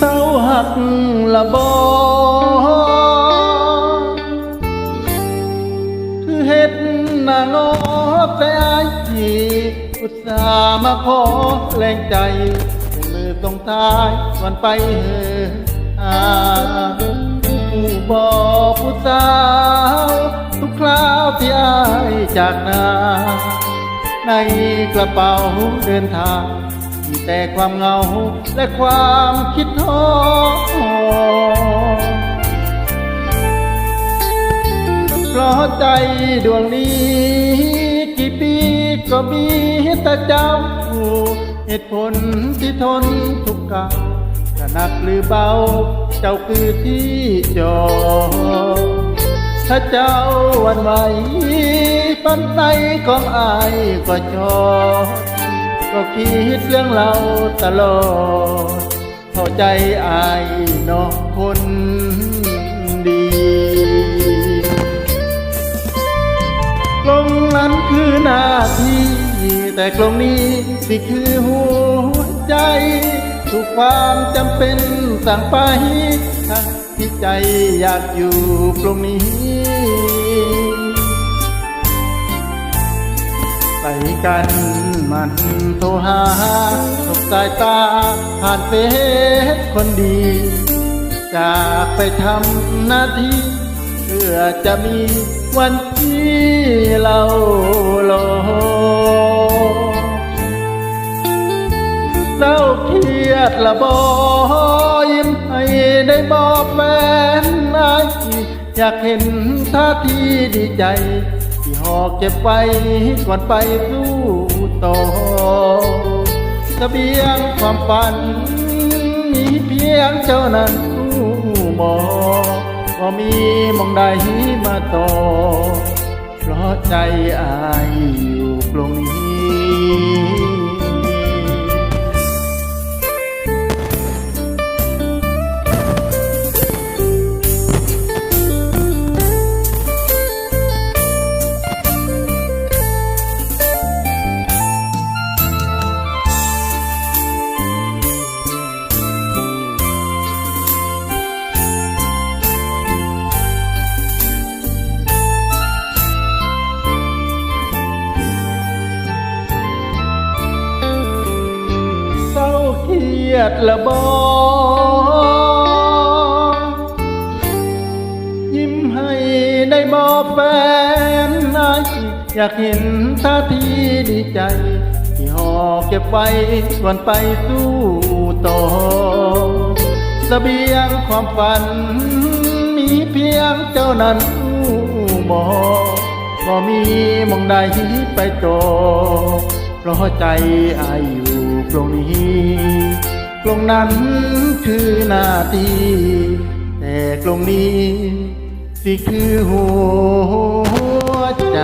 หักละบอคือเฮ็ดหน้างอแต่อายที่อุตส่าห์มาขอแรงใจเป็นมือตรงทายวันไปเฮอหาผู้บอกผู้สาว ทุกคราวที่อายจากนา ในกระเป๋าเดินทาง แต่ความเหงาและความคิดท้อเพราะใจดวงนี้ กี่ปีก็มีแต่เจ้า เหตุผลที่ทนทุกข์กาวจะหนักหรือเบา เจ้าคือที่จอ ถ้าเจ้าวันไหวปันในของอายก็ชอ ก็คิดเรื่องเราตลอด เข้าใจอายนอกคนดีกลงนั้นคือหน้าที่ แต่กลงนี้สิคือหัวใจทุกความจำเป็นสั่งไปทั้งที่ใจอยากอยู่ตรงนี้ใส่กัน มันโทรหาสบสายตา ผ่านเฟซคนดี จากไปทำหน้าที่เพื่อจะมีวันที่เราโลเศร้าเครียดละบอยิ้มให้ได้บอกแฟนนายอยากเห็นท่าทีดีใจ ที่หอกเก็บไว้ก่อนไปสู้ ต่อเสบียงความฝัน มีเพียงเจ้านั้นรู้มอก็มีมองใดมาต่อเพราะใจอาย เครียดละบอยิ้มให้ได้บอแฟนนายอยากเห็นท่าทีดีใจ ที่ห่อเก็บไว้ก่อนไปสู้ต่อเสบียงความฝัน มีเพียงเจ้านั้นหมอก็มีมองใดไปต่อเพราะใจอายอยู่ ปรงนี้ตรงนั้นคือหน้าทีแต่ตรงนี้สิคือหัวใจ